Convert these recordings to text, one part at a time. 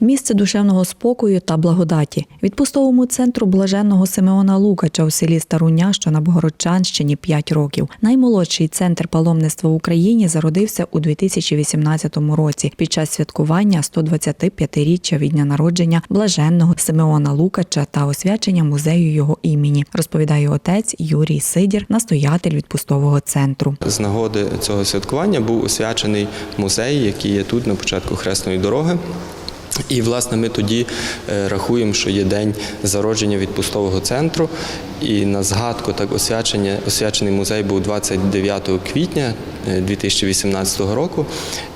Місце душевного спокою та благодаті. Відпустовому центру блаженного Симеона Лукача у селі Старуня, що на Богородчанщині 5 років. Наймолодший центр паломництва в Україні зародився у 2018 році під час святкування 125-річчя від дня народження блаженного Симеона Лукача та освячення музею його імені, розповідає отець Юрій Сидір, настоятель відпустового центру. З нагоди цього святкування був освячений музей, який є тут на початку хресної дороги. І, власне, ми тоді е, рахуємо, що є день зародження відпустового центру. І на згадку так освячення, освячений музей був 29 квітня е, 2018 року.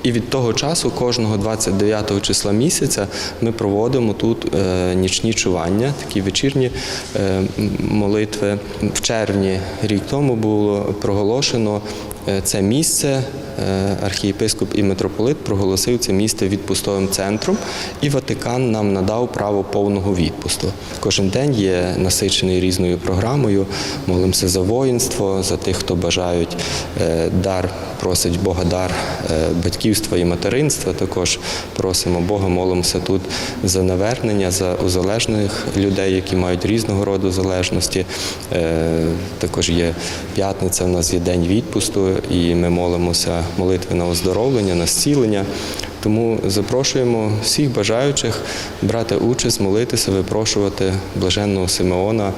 І від того часу, кожного 29 числа місяця, ми проводимо тут е, нічні чування, такі вечірні е, молитви. В червні рік тому було проголошено Е, це місце. е, Архієпископ і митрополит проголосив це місце відпустовим центром, і Ватикан нам надав право повного відпусту. Кожен день є насичений різною програмою. Молимося за воїнство, за тих, хто бажають е, дар, просить Бога дар е, батьківства і материнства. Також просимо Бога, молимося тут за навернення, за узалежних людей, які мають різного роду залежності. Е, Також є п'ятниця, в нас є день відпусту, і ми молимося молитви на оздоровлення, на зцілення. Тому запрошуємо всіх бажаючих брати участь, молитися, випрошувати блаженного Симеона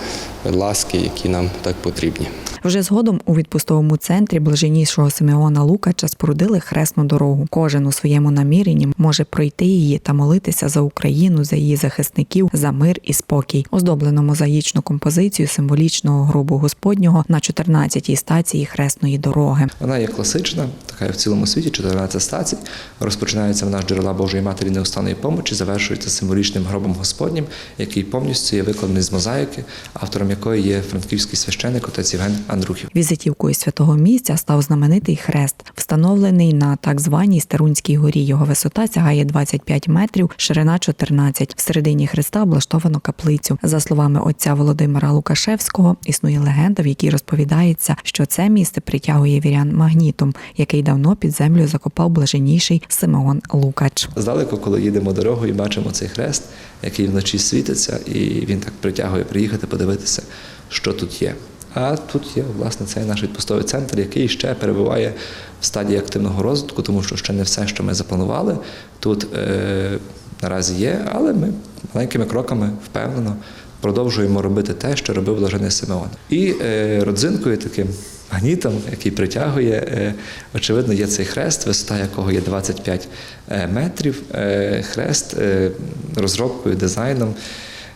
ласки, які нам так потрібні. Вже згодом у відпустовому центрі блаженнішого Симеона Лукача спорудили хресну дорогу. Кожен у своєму наміренні може пройти її та молитися за Україну, за її захисників, за мир і спокій. Оздоблено мозаїчну композицію символічного гробу Господнього на 14-й стації хресної дороги. Вона є класична, така в цілому світі, 14 стацій. Розпочинається вона з джерела Божої Матері неустанної помочі, завершується символічним гробом Господнім, який повністю є викладений з мозаїки, автором якої є франківський священик отець Євген Андрухів. Візитівкою святого місця став знаменитий хрест, встановлений на так званій Старунській горі. Його висота сягає 25 метрів, ширина 14. В середині хреста облаштовано каплицю. За словами отця Володимира Лукашевського, існує легенда, в якій розповідається, що це місце притягує вірян магнітом, який давно під землю закопав блаженніший Симеон Лукач. Здалеку, коли їдемо дорогою, бачимо цей хрест, який вночі світиться, і він так притягує приїхати, подивитися, що тут є. А тут є власне цей наш відпустовий центр, який ще перебуває в стадії активного розвитку, тому що ще не все, що ми запланували, тут е, наразі є, але ми маленькими кроками впевнено продовжуємо робити те, що робив блажений Симеон. І е, родзинкою таким магнітом, який притягує, е, очевидно, є цей хрест, висота якого є 25 е, метрів. Е, Хрест е, розробкою, дизайном.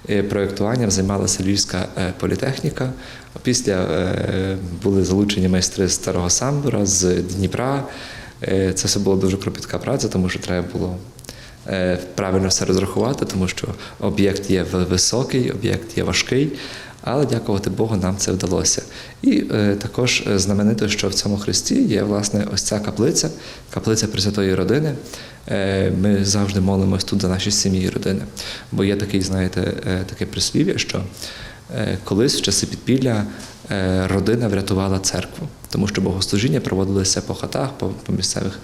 Е, Проєктуванням займалася Львівська е, політехніка. Після е, були залучені майстри з Старого Самбура, з Дніпра. Це все була дуже кропітка праця, тому що треба було правильно все розрахувати, тому що об'єкт є високий, об'єкт є важкий. Але дякувати Богу, нам це вдалося. І е, також знаменито, що в цьому хресті є власне ось ця каплиця, каплиця Пресвятої родини. Е, ми завжди молимось тут за наші сім'ї і родини. Бо є такий, знаєте, е, таке прислів'я, що е, колись в часи підпілля родина врятувала церкву, тому що богослужіння проводилися по хатах, по, місцевих,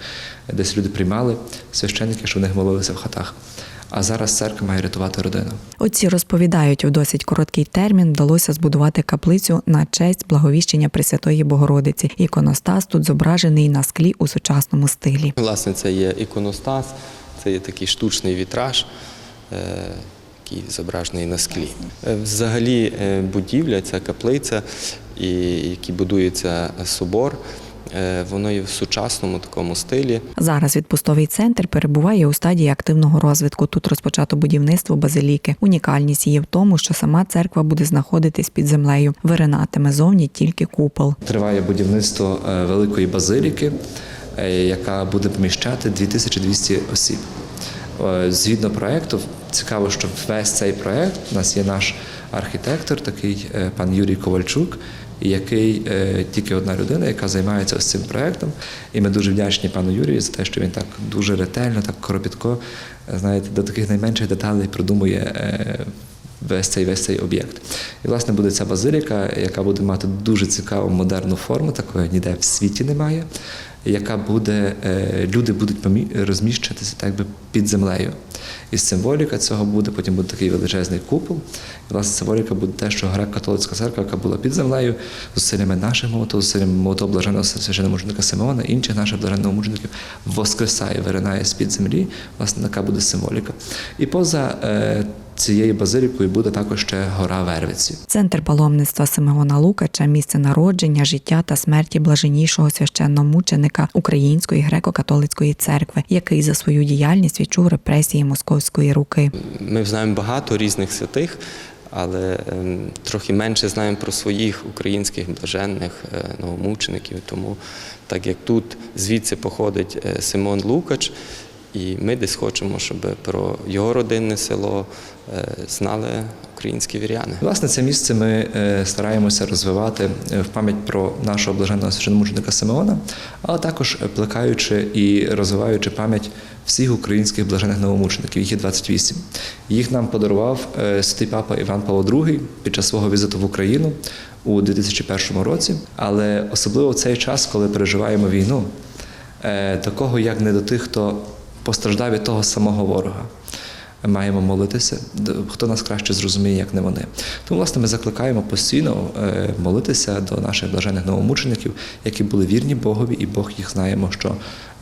десь люди приймали священники, що в них молилися в хатах. А зараз церква має рятувати родину. Отці розповідають, у досить короткий термін вдалося збудувати каплицю на честь благовіщення Пресвятої Богородиці. Іконостас тут зображений на склі у сучасному стилі. Власне, це є іконостас, це є такий штучний вітраж, е, який зображений на склі. Е, Взагалі, е, будівля, ця каплиця, і який будується собор, воно є в сучасному такому стилі. Зараз відпустовий центр перебуває у стадії активного розвитку. Тут розпочато будівництво базиліки. Унікальність її в тому, що сама церква буде знаходитись під землею. Виринатиме зовні тільки купол. Триває будівництво е, великої базиліки, е, яка буде поміщати 2200 осіб. Е, Згідно проекту, цікаво, що весь цей проект у нас є наш архітектор, такий е, пан Юрій Ковальчук, який е, тільки одна людина, яка займається ось цим проектом. І ми дуже вдячні пану Юрію за те, що він так дуже ретельно, так кропітко, е, знаєте, до таких найменших деталей продумує. е, весь цей весь цей об'єкт. І власне буде ця базиліка, яка буде мати дуже цікаву модерну форму, такої ніде в світі немає. Яка буде, е, люди будуть розміщуватися так би під землею. І символіка цього буде, потім буде такий величезний купол. І власне символіка буде те, що греко-католицька церква, яка була під землею, зусиллями наших молотов, зусиллями молотов блаженого священномученика Симеона, інших наших блаженномучеників воскресає, виринає з-під землі. Власне, така буде символіка. І поза е, цією базилікою буде також ще гора Вервиці. Центр паломництва Симеона Лукача місце народження, життя та смерті блаженнішого священномученика Української греко-католицької церкви, який за свою діяльність відчув репресії московської руки. Ми знаємо багато різних святих, але ем, трохи менше знаємо про своїх українських блаженних е, новомучеників. Тому, так як тут звідси походить е, Симон Лукач, і ми десь хочемо, щоб про його родинне село е, знали українські віряни. Власне, це місце ми е, стараємося розвивати е, в пам'ять про нашого блаженного священомученика Симеона, але також плекаючи і розвиваючи пам'ять всіх українських блажених новомучеників. Їх є 28. Їх нам подарував святий папа Іван Павло II під час свого візиту в Україну у 2001 році. Але особливо в цей час, коли переживаємо війну, такого як не до тих, хто постраждав від того самого ворога маємо молитися. Хто нас краще зрозуміє, як не вони. Тому, власне, ми закликаємо постійно е, молитися до наших блажених новомучеників, які були вірні Богові, і Бог їх знаємо, що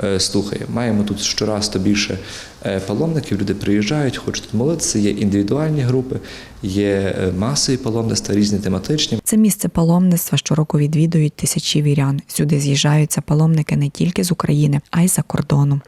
е, слухає. Маємо тут щораз то більше е, паломників. Люди приїжджають, хочуть тут молитися. Є індивідуальні групи, є масові паломництва, різні тематичні. Це місце паломництва щороку відвідують тисячі вірян. Сюди з'їжджаються паломники не тільки з України, а й за кордону.